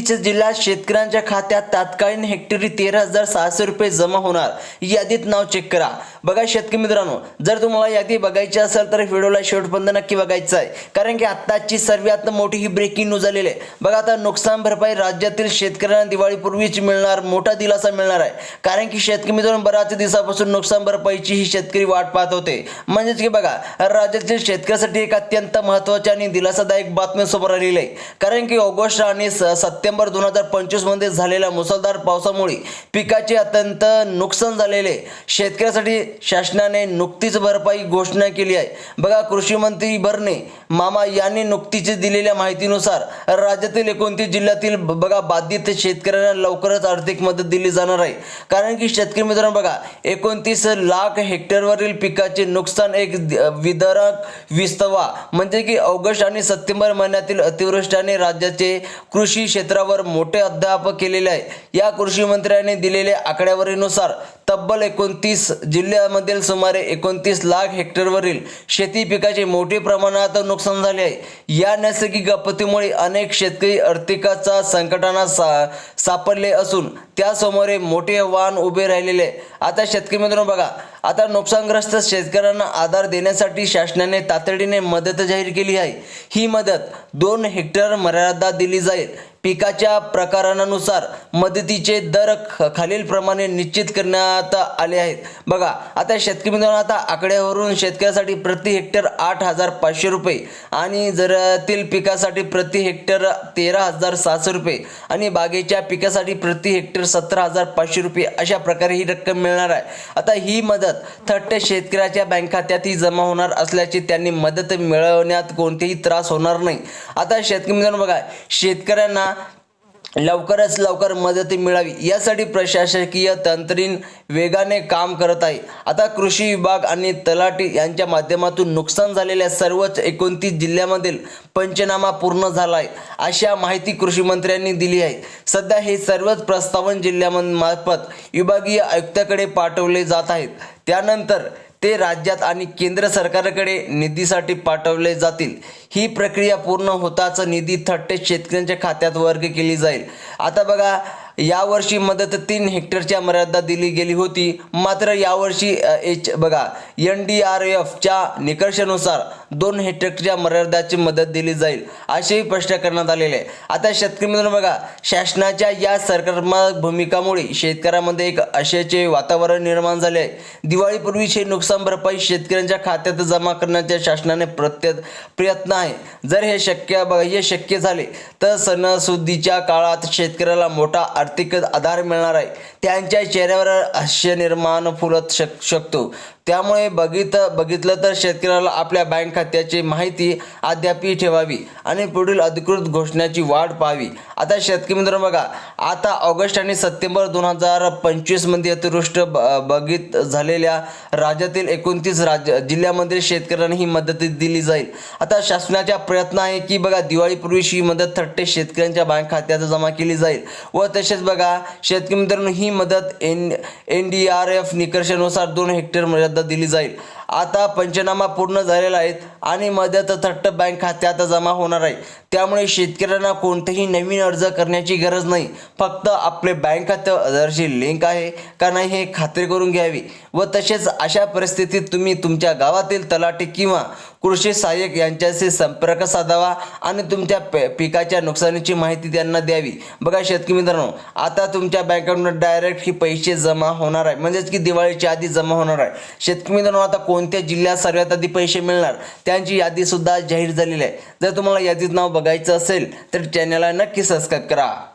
जिल्ह्यात शेतकऱ्यांच्या खात्यात तात्कालीन हेक्टरी तेरा हजार सहाशे रुपये जमा होणार. यादीत नाव चेक करा. बघा शेतकरी मित्रांनो जर तुम्हाला यादी बघायची असेल तर व्हिडिओला शेवटपर्यंत नक्की बघायचं आहे. कारण की आत्ताची सर्वात मोठी ही ब्रेकिंग न्यूज आलेली आहे. बघा आता नुकसान भरपाई राज्यातील शेतकऱ्यांना दिवाळीपूर्वीच मिळणार मोठा दिलासा मिळणार आहे. कारण की शेतकरी मित्रांनो बऱ्याच दिवसापासून नुकसान भरपाईची ही शेतकरी वाट पाहत होते. म्हणजेच की बघा राज्यातील शेतकऱ्यासाठी एक अत्यंत महत्त्वाची आणि दिलासादायक बातमी समोर आलेली आहे. कारण की ऑगस्ट आणि स- सप्टेंबर दोन हजार पंचवीसमध्ये झालेल्या मुसळधार पावसामुळे पिकाचे अत्यंत नुकसान झालेले. शेतकऱ्यासाठी शासनाने नुकतीच भरपाई घोषणा केली आहे. बघा कृषी मंत्री भरणे मामा यांनी नुकतीच दिलेल्या माहितीनुसार राज्यातील एकोणतीस जिल्ह्यातील बघा बाधित शेतकऱ्यांना लवकरच आर्थिक मदत दिली जाणार आहे. कारण की शेतकरी मित्रांनो बघा एकोणतीस लाख हेक्टरवरील पिकाचे नुकसान एक दि- विदरक विस्तवा म्हणजे की ऑगस्ट आणि सप्टेंबर महिन्यातील अतिवृष्टीने राज्याचे कृषी क्षेत्रावर मोठे अध्याप केलेले आहे. या कृषी मंत्र्यांनी दिलेल्या आकड्यावरीनुसार तब्बल एकोणतीस जिल्ह्यामधील सुमारे एकोणतीस लाख हेक्टरवरील शेती पिकाचे मोठे प्रमाणात नुकसान झाले आहे. या नैसर्गिक आपत्तीमुळे अनेक शेतकरी आर्थिकाचा संकटांना सा सापडले असून त्यासमोर मोठे आव्हान उभे राहिलेले आहे. आता शेतकरी मित्रांनो बघा आता नुकसानग्रस्त शेतकऱ्यांना आधार देण्यासाठी शासनाने तातडीने मदत जाहीर केली आहे. ही मदत दोन हेक्टर मर्यादा दिली जाईल. पिकाच्या प्रकारानुसार मदतीचे दर ख- खालीलप्रमाणे निश्चित करण्यात आले आहेत. बघा आता शेतकरी मित्रांनो आता आकड्यावरून शेतकऱ्यासाठी प्रति हेक्टर आठ हजार पाचशे रुपये आणि जरातील पिकासाठी प्रति हेक्टर तेरा हजार सहाशे रुपये आणि बागेच्या पिकासाठी प्रति हेक्टर सतरा हजार पाचशे रुपये अशा प्रकारे ही रक्कम मिळणार आहे. आता ही मदत थट्ट शेतकऱ्याच्या बँक खात्यातही जमा होणार असल्याचे त्यांनी मदत मिळवण्यात कोणतेही त्रास होणार नाही. आता शेतकरी मित्रांनो बघा शेतकऱ्यांना लवकरच लवकर मदत मिळावी. यासाठी प्रशासकीय तंत्रीन वेगाने काम करत आहे. आता कृषी विभाग आणि तलाठी यांच्या माध्यमातून नुकसान झालेल्या सर्वच एकोणतीस जिल्ह्यामधील पंचनामा पूर्ण झाला आहे. अशा माहिती कृषी मंत्र्यांनी दिली आहे. सध्या हे सर्वच प्रस्तावन जिल्ह्यामार्फत विभागीय आयुक्ताकडे पाठवले जात आहेत. त्यानंतर ते राज्यात आणि केंद्र सरकारकडे निधीसाठी पाठवले जातील. ही प्रक्रिया पूर्ण होताच निधी थट्टे शेतकऱ्यांच्या खात्यात वर्ग केली जाईल. आता बघा यावर्षी मदत तीन हेक्टरच्या मर्यादा दिली गेली होती. मात्र यावर्षी एच बघा एन डी आर एफच्या निकषानुसार दोन हेक्टरच्या मर्यादाची मदत दिली जाईल असेही स्पष्ट करण्यात आलेले आहे. आता शेतकरी मित्रांनो बघा शासनाच्या या सरकारत्मक भूमिकामुळे शेतकऱ्यामध्ये एक आशेचे वातावरण निर्माण झाले आहे. दिवाळीपूर्वीचे नुकसान भरपाई शेतकऱ्यांच्या खात्यात जमा करण्याच्या शासनाने प्रत्य प्रयत्न आहे. जर हे शक्य बघा हे शक्य झाले तर सणासुदीच्या काळात शेतकऱ्याला मोठा आर्थिक आधार मिळणार आहे. त्यांच्या चेहऱ्यावर हास्य निर्माण फुलत शक शकतो. त्यामुळे बघित बघितलं तर शेतकऱ्याला आपल्या बँक खात्याची माहिती अद्यापही ठेवावी आणि पुढील अधिकृत घोषणाची वाट पाहावी. आता शेतकरी मित्रांनो बघा आता ऑगस्ट आणि सप्टेंबर दोन हजार पंचवीसमध्ये अतिवृष्ट ब- बघित झालेल्या राज्यातील एकोणतीस राज्य जिल्ह्यामधील शेतकऱ्यांना ही मदत दिली जाईल. आता शासनाचा प्रयत्न आहे की बघा दिवाळीपूर्वीच ही मदत थट्टे शेतकऱ्यांच्या बँक खात्यात जमा केली जाईल. व तसेच बघा शेतकरी मित्रांनो ही मदत N N D R F निकषानुसार दोन हेक्टर मर्यादा दिली जाईल. आता पंचनामा पूर्ण झालेला आहे आणि मदत थट्ट बँक खात्यात जमा होणार आहे. त्यामुळे शेतकऱ्यांना कोणतेही नवीन अर्ज करण्याची गरज नाही. फक्त आपले बँक खातं आधारशी लिंक आहे का नाही हे खात्री करून घ्यावी. व तसेच अशा परिस्थितीत तुम्ही तुमच्या गावातील तलाठी किंवा कृषी सहाय्यक यांच्याशी संपर्क साधावा आणि तुमच्या पे पिकाच्या नुकसानीची माहिती त्यांना द्यावी. बघा शेतकरी मित्रांनो आता तुमच्या बँकेकडून डायरेक्ट ही पैसे जमा होणार आहे. म्हणजेच की दिवाळीच्या आधी जमा होणार आहे. शेतकरी मित्रांनो आता कोणत्या जिल्ह्यात सर्वात आधी पैसे मिळणार? त्यांची यादी सुद्धा जाहीर झालेली आहे. जर तुम्हाला यादीत नाव बघायचं असेल तर चॅनलला नक्की सबस्क्राईब करा.